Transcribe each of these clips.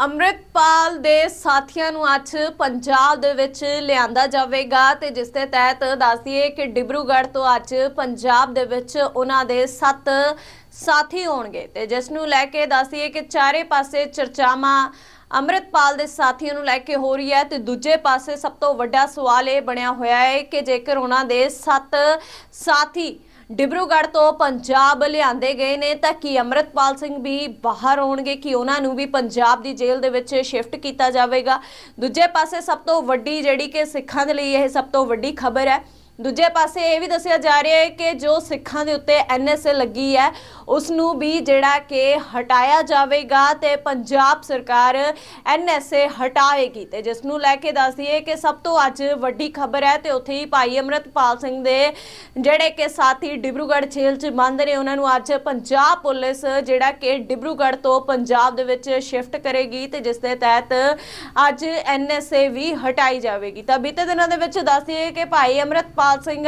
ਅੰਮ੍ਰਿਤਪਾਲ ਦੇ ਸਾਥੀਆਂ ਨੂੰ ਅੱਜ ਪੰਜਾਬ ਦੇ ਵਿੱਚ ਲਿਆਂਦਾ ਜਾਵੇਗਾ ਤੇ ਜਿਸ ਦੇ ਤਹਿਤ ਦੱਸ ਦਈਏ ਕਿ ਡਿਬਰੂਗੜ੍ਹ ਤੋਂ ਅੱਜ ਪੰਜਾਬ ਦੇ ਵਿੱਚ ਉਹਨਾਂ ਦੇ 7 ਸਾਥੀ ਹੋਣਗੇ ਤੇ ਜਿਸ ਨੂੰ ਲੈ ਕੇ ਦੱਸ ਦਈਏ ਕਿ ਚਾਰੇ ਪਾਸੇ ਚਰਚਾਵਾਂ ਅੰਮ੍ਰਿਤਪਾਲ ਦੇ ਸਾਥੀਆਂ ਨੂੰ ਲੈ ਕੇ ਹੋ ਰਹੀ ਹੈ ਤੇ ਦੂਜੇ ਪਾਸੇ ਸਭ ਤੋਂ ਵੱਡਾ ਸਵਾਲ ਇਹ ਬਣਿਆ ਹੋਇਆ ਹੈ ਕਿ ਜੇਕਰ ਉਹਨਾਂ ਦੇ 7 ਸਾਥੀ ਡਿਬਰੂਗੜ੍ਹ ਤੋਂ ਪੰਜਾਬ ਲਿਆਂਦੇ ਗਏ ਨੇ, ਤਾਂ ਕੀ ਅੰਮ੍ਰਿਤਪਾਲ ਸਿੰਘ ਵੀ ਬਾਹਰ ਆਉਣਗੇ, ਕਿ ਉਹਨਾਂ ਨੂੰ ਵੀ ਪੰਜਾਬ ਦੀ ਜੇਲ੍ਹ ਦੇ ਵਿੱਚ ਸ਼ਿਫਟ ਕੀਤਾ ਜਾਵੇਗਾ? ਦੂਜੇ ਪਾਸੇ ਸਭ ਤੋਂ ਵੱਡੀ ਜਿਹੜੀ ਕਿ ਸਿੱਖਾਂ ਦੇ ਲਈ ਇਹ ਸਭ ਤੋਂ ਵੱਡੀ ਖਬਰ ਹੈ ਦੂਜੇ ਪਾਸੇ ਇਹ ਵੀ ਦੱਸਿਆ ਜਾ ਰਿਹਾ ਹੈ ਕਿ ਜੋ ਸਿੱਖਾਂ ਦੇ ਉੱਤੇ ਐਨਐਸਏ ਲੱਗੀ ਹੈ ਉਸ ਨੂੰ ਵੀ ਜਿਹੜਾ ਕਿ ਹਟਾਇਆ ਜਾਵੇਗਾ ਤੇ ਪੰਜਾਬ ਸਰਕਾਰ ਐਨਐਸਏ ਹਟਾਏਗੀ। ਤੇ ਜਿਸ ਨੂੰ ਲੈ ਕੇ ਦੱਸ ਦਈਏ ਕਿ ਸਭ ਤੋਂ ਅੱਜ ਵੱਡੀ ਖਬਰ ਹੈ ਤੇ ਉੱਥੇ ਹੀ ਭਾਈ ਅਮਰਤਪਾਲ ਸਿੰਘ ਦੇ ਜਿਹੜੇ ਕਿ ਸਾਥੀ ਡਿਬਰੂਗੜ੍ਹ ਜੇਲ੍ਹ 'ਚ ਬੰਦ ਨੇ, ਉਹਨਾਂ ਨੂੰ ਅੱਜ ਪੰਜਾਬ ਪੁਲਿਸ ਜਿਹੜਾ ਕਿ ਡਿਬਰੂਗੜ੍ਹ ਤੋਂ ਪੰਜਾਬ ਦੇ ਵਿੱਚ ਸ਼ਿਫਟ ਕਰੇਗੀ ਤੇ ਜਿਸ ਦੇ ਤਹਿਤ ਅੱਜ ਐਨਐਸਏ ਵੀ ਹਟਾਈ ਜਾਵੇਗੀ। ਤਾਂ ਬੀਤੇ ਦਿਨਾਂ ਦੇ ਵਿੱਚ ਦੱਸ ਦਈਏ ਕਿ ਭਾਈ ਅਮਰਤਪਾਲ ਸਿੰਘ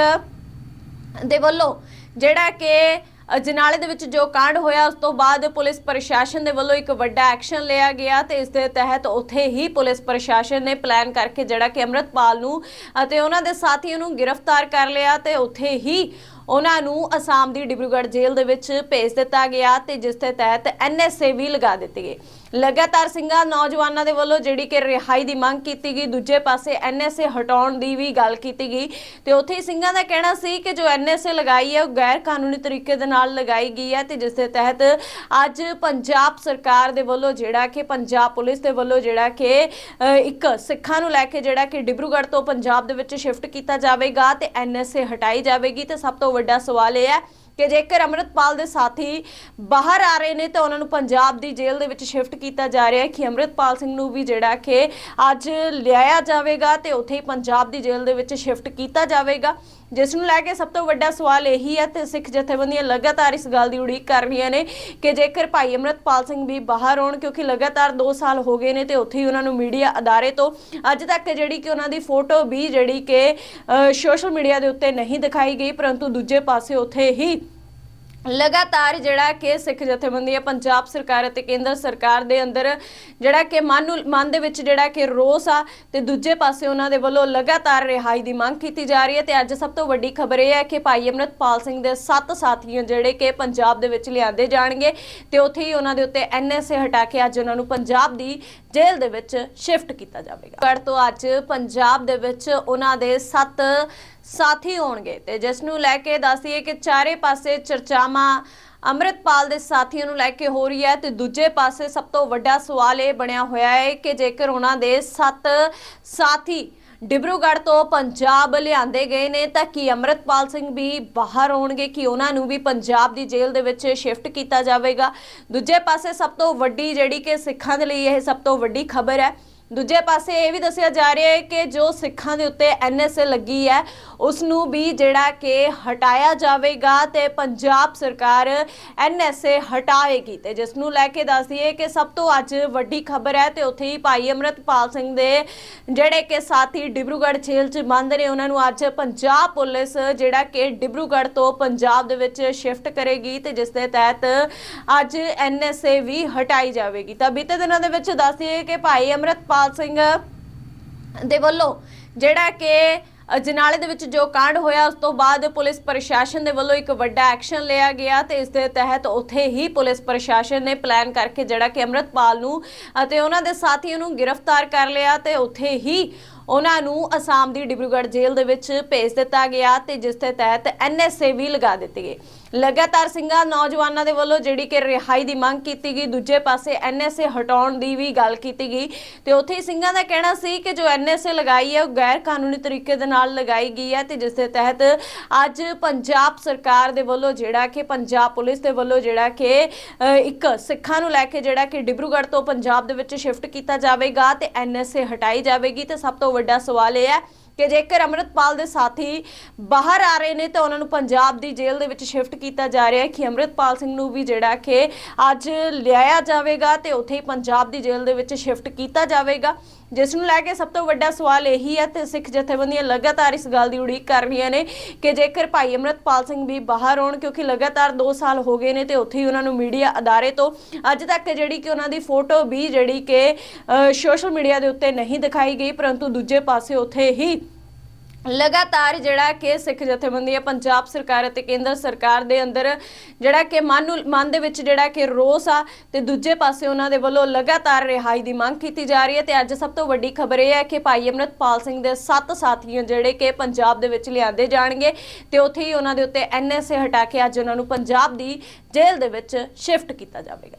ਦੇ ਵੱਲੋਂ, ਜਿਹੜਾ ਕਿ ਅਜਨਾਲੇ ਦੇ ਵਿੱਚ ਜੋ ਕਾਂਡ ਹੋਇਆ, ਉਸ ਤੋਂ ਬਾਅਦ ਪੁਲਿਸ ਪ੍ਰਸ਼ਾਸਨ ਦੇ ਵੱਲੋਂ ਇੱਕ ਵੱਡਾ ਐਕਸ਼ਨ ਲਿਆ ਗਿਆ ਤੇ ਇਸ ਦੇ ਤਹਿਤ ਉੱਥੇ ਹੀ ਪੁਲਿਸ ਪ੍ਰਸ਼ਾਸਨ ਨੇ ਪਲਾਨ ਕਰਕੇ ਜਿਹੜਾ ਕਿ ਅੰਮ੍ਰਿਤਪਾਲ ਨੂੰ, ਅਤੇ ਉਹਨਾਂ ਦੇ ਸਾਥੀਆਂ ਨੂੰ ਗ੍ਰਿਫਤਾਰ ਕਰ ਲਿਆ ਤੇ ਉੱਥੇ ਹੀ ਉਹਨਾਂ ਨੂੰ ਅਸਾਮ ਦੀ ਡਿਬਰੂਗੜ੍ਹ ਜੇਲ੍ਹ ਦੇ ਵਿੱਚ ਭੇਜ ਦਿੱਤਾ ਗਿਆ ਤੇ ਜਿਸ ਦੇ ਤਹਿਤ ਐਨਐਸਏ ਵੀ ਲਗਾ ਦਿੱਤੀ ਗਈ। ਲਗਾਤਾਰ ਸਿੰਘਾਂ ਨੌਜਵਾਨਾਂ ਦੇ ਵੱਲੋਂ ਜਿਹੜੀ ਕਿ ਰਿਹਾਈ ਦੀ ਮੰਗ ਕੀਤੀ ਗਈ, ਦੂਜੇ ਪਾਸੇ ਐਨਐਸਏ ਹਟਾਉਣ ਦੀ ਵੀ ਗੱਲ ਕੀਤੀ ਗਈ। ਤੇ ਉੱਥੇ ਹੀ ਸਿੰਘਾਂ ਦਾ ਕਹਿਣਾ ਸੀ ਕਿ ਜੋ ਐਨਐਸਏ ਲਗਾਈ ਹੈ, ਉਹ ਗੈਰ ਕਾਨੂੰਨੀ ਤਰੀਕੇ ਦੇ ਨਾਲ ਲਗਾਈ ਗਈ ਹੈ ਤੇ ਜਿਸ ਦੇ ਤਹਿਤ ਅੱਜ ਪੰਜਾਬ ਸਰਕਾਰ ਦੇ ਵੱਲੋਂ ਜਿਹੜਾ ਕਿ ਪੰਜਾਬ ਪੁਲਿਸ ਦੇ ਵੱਲੋਂ ਜਿਹੜਾ ਕਿ ਇੱਕ ਸਿੱਖਾਂ ਨੂੰ ਲੈ ਕੇ ਜਿਹੜਾ ਕਿ ਡਿਬਰੂਗੜ੍ਹ ਤੋਂ ਪੰਜਾਬ ਦੇ ਵਿੱਚ ਸ਼ਿਫਟ ਕੀਤਾ ਜਾਵੇਗਾ ਤੇ ਐਨਐਸਏ ਹਟਾਈ ਜਾਵੇਗੀ। ਤੇ ਸਭ ਤੋਂ ਵੱਡਾ ਸਵਾਲ ਇਹ ਹੈ ਕਿ ਜੇਕਰ ਅੰਮ੍ਰਿਤਪਾਲ ਦੇ ਸਾਥੀ ਬਾਹਰ ਆ ਰਹੇ ਨੇ ਤਾਂ ਉਹਨਾਂ ਨੂੰ ਪੰਜਾਬ ਦੀ ਜੇਲ੍ਹ ਦੇ ਵਿੱਚ ਸ਼ਿਫਟ ਕੀਤਾ ਜਾ ਰਿਹਾ ਹੈ ਕਿ ਅੰਮ੍ਰਿਤਪਾਲ ਸਿੰਘ ਨੂੰ ਵੀ ਜਿਹੜਾ ਕਿ ਅੱਜ ਲਿਆਇਆ ਜਾਵੇਗਾ ਤੇ ਉੱਥੇ ਹੀ ਪੰਜਾਬ ਦੀ ਜੇਲ੍ਹ ਦੇ ਵਿੱਚ ਸ਼ਿਫਟ ਕੀਤਾ ਜਾਵੇਗਾ। ਜਿਸ ਨੂੰ ਲੈ ਕੇ ਸਭ ਤੋਂ ਵੱਡਾ ਸਵਾਲ ਇਹੀ ਹੈ ਤੇ ਸਿੱਖ ਜਥੇਬੰਦੀਆਂ ਲਗਾਤਾਰ ਇਸ ਗੱਲ ਦੀ ਉਡੀਕ ਕਰ ਰਹੀਆਂ ਨੇ ਕਿ ਜੇਕਰ ਭਾਈ ਅੰਮ੍ਰਿਤਪਾਲ ਸਿੰਘ ਵੀ ਬਾਹਰ ਆਉਣ ਕਿਉਂਕਿ ਲਗਾਤਾਰ 2 ਸਾਲ ਹੋ ਗਏ ਨੇ ਤੇ ਉੱਥੇ ਹੀ ਉਹਨਾਂ ਨੂੰ ਮੀਡੀਆ ਅਦਾਰੇ ਤੋਂ ਅੱਜ ਤੱਕ ਜਿਹੜੀ ਕਿ ਉਹਨਾਂ ਦੀ ਫੋਟੋ ਵੀ ਜਿਹੜੀ ਕਿ ਸੋਸ਼ਲ ਮੀਡੀਆ ਦੇ ਉੱਤੇ ਨਹੀਂ ਦਿਖਾਈ ਗਈ, ਪਰੰਤੂ ਦੂਜੇ ਪਾਸੇ ਉੱਥੇ ਹੀ ਲਗਾਤਾਰ ਜਿਹੜਾ ਕਿ ਸਿੱਖ ਜਥੇਬੰਦੀਆਂ ਪੰਜਾਬ ਸਰਕਾਰ ਅਤੇ ਕੇਂਦਰ ਸਰਕਾਰ ਦੇ ਅੰਦਰ ਜਿਹੜਾ ਕਿ ਮਨ ਨੂੰ, ਮਨ ਦੇ ਵਿੱਚ ਜਿਹੜਾ ਕਿ ਰੋਸ ਆ ਤੇ ਦੂਜੇ ਪਾਸੇ ਉਹਨਾਂ ਦੇ ਵੱਲੋਂ ਲਗਾਤਾਰ ਰਿਹਾਈ ਦੀ ਮੰਗ ਕੀਤੀ ਜਾ ਰਹੀ ਹੈ ਤੇ ਅੱਜ ਸਭ ਤੋਂ ਵੱਡੀ ਖਬਰ ਇਹ ਹੈ ਕਿ ਭਾਈ ਅਮਰਤਪਾਲ ਸਿੰਘ ਦੇ ਸੱਤ ਸਾਥੀਆਂ ਜਿਹੜੇ ਕਿ ਪੰਜਾਬ ਦੇ ਵਿੱਚ ਲਿਆਂਦੇ ਜਾਣਗੇ ਤੇ ਉੱਥੇ ਹੀ ਉਹਨਾਂ ਦੇ ਉੱਤੇ ਐਨਐਸਏ ਹਟਾ ਕੇ ਅੱਜ ਉਹਨਾਂ ਨੂੰ ਪੰਜਾਬ ਦੀ ਜੇਲ੍ਹ ਦੇ ਵਿੱਚ ਸ਼ਿਫਟ ਕੀਤਾ ਜਾਵੇਗਾ। ਪਰ ਤੋਂ ਅੱਜ ਪੰਜਾਬ ਦੇ ਵਿੱਚ ਉਹਨਾਂ ਦੇ ਸੱਤ ਸਾਥੀ ਹੋਣਗੇ ਤੇ ਜਿਸ ਨੂੰ ਲੈ ਕੇ ਦੱਸੀਏ ਕਿ ਚਾਰੇ ਪਾਸੇ ਚਰਚਾ ਚਰਚਾਵਾਂ ਅੰਮ੍ਰਿਤਪਾਲ ਦੇ ਸਾਥੀਆਂ ਨੂੰ ਲੈ ਕੇ ਹੋ ਰਹੀ ਹੈ ਤੇ ਦੂਜੇ ਪਾਸੇ ਸਭ ਤੋਂ ਵੱਡਾ ਸਵਾਲ ਇਹ ਬਣਿਆ ਹੋਇਆ ਹੈ ਕਿ ਜੇਕਰ ਉਹਨਾਂ ਦੇ ਸੱਤ ਸਾਥੀ ਡਿਬਰੂਗੜ੍ਹ ਤੋਂ ਪੰਜਾਬ ਲਿਆਂਦੇ ਗਏ ਨੇ ਤਾਂ ਕੀ ਅੰਮ੍ਰਿਤਪਾਲ ਸਿੰਘ ਵੀ ਬਾਹਰ ਆਉਣਗੇ, ਕਿ ਉਹਨਾਂ ਨੂੰ ਵੀ ਪੰਜਾਬ ਦੀ ਜੇਲ੍ਹ ਦੇ ਵਿੱਚ ਸ਼ਿਫਟ ਕੀਤਾ ਜਾਵੇਗਾ? ਦੂਜੇ ਪਾਸੇ ਸਭ ਤੋਂ ਵੱਡੀ ਜਿਹੜੀ ਕਿ ਸਿੱਖਾਂ ਦੇ ਲਈ ਇਹ ਸਭ ਤੋਂ ਵੱਡੀ ਖਬਰ ਹੈ ਦੂਜੇ ਪਾਸੇ ਇਹ ਵੀ ਦੱਸਿਆ ਜਾ ਰਿਹਾ ਹੈ ਕਿ ਜੋ ਸਿੱਖਾਂ ਦੇ ਉੱਤੇ ਐਨਐਸਏ ਲੱਗੀ ਹੈ ਉਸ ਨੂੰ ਵੀ ਜਿਹੜਾ ਕਿ ਹਟਾਇਆ ਜਾਵੇਗਾ ਤੇ ਪੰਜਾਬ ਸਰਕਾਰ ਐਨਐਸਏ ਹਟਾਏਗੀ। ਤੇ ਜਿਸ ਨੂੰ ਲੈ ਕੇ ਦੱਸ ਦਈਏ ਕਿ ਸਭ ਤੋਂ ਅੱਜ ਵੱਡੀ ਖਬਰ ਹੈ ਤੇ ਉੱਥੇ ਹੀ ਭਾਈ ਅਮਰਤਪਾਲ ਸਿੰਘ ਦੇ ਜਿਹੜੇ ਕਿ ਸਾਥੀ ਡਿਬਰੂਗੜ੍ਹ ਜੇਲ੍ਹ 'ਚ ਬੰਦ ਨੇ, ਉਹਨਾਂ ਨੂੰ ਅੱਜ ਪੰਜਾਬ ਪੁਲਿਸ ਜਿਹੜਾ ਕਿ ਡਿਬਰੂਗੜ੍ਹ ਤੋਂ ਪੰਜਾਬ ਦੇ ਵਿੱਚ ਸ਼ਿਫਟ ਕਰੇਗੀ ਤੇ ਜਿਸ ਦੇ ਤਹਿਤ ਅੱਜ ਐਨਐਸਏ ਵੀ ਹਟਾਈ ਜਾਵੇਗੀ। ਤਾਂ ਬੀਤੇ ਦਿਨਾਂ ਦੇ ਵਿੱਚ ਦੱਸ ਦਈਏ ਕਿ ਭਾਈ ਅਮਰਤਪਾਲ ਸਿੰਘ ਦੇ ਵੱਲੋਂ, ਜਿਹੜਾ ਕਿ ਅਜਨਾਲੇ ਦੇ ਵਿੱਚ ਜੋ ਕਾਂਡ ਹੋਇਆ, ਉਸ ਤੋਂ ਬਾਅਦ ਪੁਲਿਸ ਪ੍ਰਸ਼ਾਸਨ ਦੇ ਵੱਲੋਂ ਇੱਕ ਵੱਡਾ ਐਕਸ਼ਨ ਲਿਆ ਗਿਆ ਤੇ ਇਸ ਦੇ ਤਹਿਤ ਉੱਥੇ ਹੀ ਪੁਲਿਸ ਪ੍ਰਸ਼ਾਸਨ ਨੇ ਪਲਾਨ ਕਰਕੇ ਜਿਹੜਾ ਕਿ ਅੰਮ੍ਰਿਤਪਾਲ ਨੂੰ ਅਤੇ ਉਹਨਾਂ ਦੇ ਸਾਥੀਆਂ ਨੂੰ ਗ੍ਰਿਫਤਾਰ ਕਰ ਲਿਆ ਤੇ ਉੱਥੇ ਹੀ ਉਹਨਾਂ ਨੂੰ ਅਸਾਮ ਦੀ ਡਿਬਰੂਗੜ੍ਹ ਜੇਲ੍ਹ ਦੇ ਵਿੱਚ ਭੇਜ ਦਿੱਤਾ ਗਿਆ ਤੇ ਜਿਸ ਦੇ ਤਹਿਤ ਐਨਐਸਏ ਵੀ ਲਗਾ ਦਿੱਤੀ ਗਈ। ਲਗਾਤਾਰ ਸਿੰਘਾਂ, ਨੌਜਵਾਨਾਂ ਦੇ ਵੱਲੋਂ ਜਿਹੜੀ ਕਿ ਰਿਹਾਈ ਦੀ ਮੰਗ ਕੀਤੀ ਗਈ, ਦੂਜੇ ਪਾਸੇ ਐਨਐਸਏ ਹਟਾਉਣ ਦੀ ਵੀ ਗੱਲ ਕੀਤੀ ਗਈ ਤੇ ਉੱਥੇ ਹੀ ਸਿੰਘਾਂ ਦਾ ਕਹਿਣਾ ਸੀ ਕਿ ਜੋ ਐਨਐਸਏ ਲਗਾਈ ਹੈ, ਉਹ ਗੈਰ ਕਾਨੂੰਨੀ ਤਰੀਕੇ ਦੇ ਨਾਲ ਲਗਾਈ ਗਈ ਹੈ ਤੇ ਜਿਸ ਦੇ ਤਹਿਤ ਅੱਜ ਪੰਜਾਬ ਸਰਕਾਰ ਦੇ ਵੱਲੋਂ ਜਿਹੜਾ ਕਿ ਪੰਜਾਬ ਪੁਲਿਸ ਦੇ ਵੱਲੋਂ ਜਿਹੜਾ ਕਿ ਇੱਕ ਸਿੱਖਾਂ ਨੂੰ ਲੈ ਕੇ ਜਿਹੜਾ ਕਿ ਡਿਬਰੂਗੜ੍ਹ ਤੋਂ ਪੰਜਾਬ ਦੇ ਵਿੱਚ ਸ਼ਿਫਟ ਕੀਤਾ ਜਾਵੇਗਾ ਤੇ ਐਨਐਸਏ ਹਟਾਈ ਜਾਵੇਗੀ ਤੇ ਸਭ ਤੋਂ ਵੱਡਾ ਸਵਾਲ ਇਹ ਹੈ ਕਿ ਜੇਕਰ ਅੰਮ੍ਰਿਤਪਾਲ ਦੇ ਸਾਥੀ ਬਾਹਰ ਆ ਰਹੇ ਨੇ ਤਾਂ ਉਹਨਾਂ ਨੂੰ ਪੰਜਾਬ ਦੀ ਜੇਲ੍ਹ ਦੇ ਵਿੱਚ ਸ਼ਿਫਟ ਕੀਤਾ ਜਾ ਰਿਹਾ ਹੈ ਕਿ ਅੰਮ੍ਰਿਤਪਾਲ ਸਿੰਘ ਨੂੰ ਵੀ ਜਿਹੜਾ ਕਿ ਅੱਜ ਲਿਆਇਆ ਜਾਵੇਗਾ ਤੇ ਉੱਥੇ ਹੀ ਪੰਜਾਬ ਦੀ ਜੇਲ੍ਹ ਦੇ ਵਿੱਚ ਸ਼ਿਫਟ ਕੀਤਾ ਜਾਵੇਗਾ। ਜਿਸ ਨੂੰ ਲੈ ਕੇ ਸਭ ਤੋਂ ਵੱਡਾ ਸਵਾਲ ਇਹੀ ਹੈ ਤੇ ਸਿੱਖ ਜਥੇਬੰਦੀਆਂ ਲਗਾਤਾਰ ਇਸ ਗੱਲ ਦੀ ਉਡੀਕ ਕਰ ਰਹੀਆਂ ਨੇ ਕਿ ਜੇਕਰ ਭਾਈ ਅੰਮ੍ਰਿਤਪਾਲ ਸਿੰਘ ਵੀ ਬਾਹਰ ਆਉਣ, ਕਿਉਂਕਿ ਲਗਾਤਾਰ 2 ਸਾਲ ਹੋ ਗਏ ਨੇ ਤੇ ਉੱਥੇ ਹੀ ਉਹਨਾਂ ਨੂੰ ਮੀਡੀਆ ਅਦਾਰੇ ਤੋਂ, ਅੱਜ ਤੱਕ ਜਿਹੜੀ ਕਿ ਉਹਨਾਂ ਦੀ ਫੋਟੋ ਵੀ ਜਿਹੜੀ ਕਿ ਸੋਸ਼ਲ ਮੀਡੀਆ ਦੇ ਉੱਤੇ ਨਹੀਂ ਦਿਖਾਈ ਗਈ, ਪਰੰਤੂ ਦੂਜੇ ਪਾਸੇ ਉੱਥੇ ਹੀ ਲਗਾਤਾਰ ਜਿਹੜਾ ਕਿ ਸਿੱਖ ਜਥੇਬੰਦੀਆਂ ਪੰਜਾਬ ਸਰਕਾਰ ਅਤੇ ਕੇਂਦਰ ਸਰਕਾਰ ਦੇ ਅੰਦਰ ਜਿਹੜਾ ਕਿ ਮਨ ਨੂੰ, ਮਨ ਦੇ ਵਿੱਚ ਜਿਹੜਾ ਕਿ ਰੋਸ ਆ ਤੇ ਦੂਜੇ ਪਾਸੇ ਉਹਨਾਂ ਦੇ ਵੱਲੋਂ ਲਗਾਤਾਰ ਰਿਹਾਈ ਦੀ ਮੰਗ ਕੀਤੀ ਜਾ ਰਹੀ ਹੈ ਤੇ ਅੱਜ ਸਭ ਤੋਂ ਵੱਡੀ ਖਬਰ ਇਹ ਹੈ ਕਿ ਭਾਈ ਅਮਰਤਪਾਲ ਸਿੰਘ ਦੇ ਸੱਤ ਸਾਥੀਆਂ ਜਿਹੜੇ ਕਿ ਪੰਜਾਬ ਦੇ ਵਿੱਚ ਲਿਆਂਦੇ ਜਾਣਗੇ ਤੇ ਉੱਥੇ ਹੀ ਉਹਨਾਂ ਦੇ ਉੱਤੇ ਐਨਐਸਏ ਹਟਾ ਕੇ ਅੱਜ ਉਹਨਾਂ ਨੂੰ ਪੰਜਾਬ ਦੀ ਜੇਲ੍ਹ ਦੇ ਵਿੱਚ ਸ਼ਿਫਟ ਕੀਤਾ ਜਾਵੇਗਾ।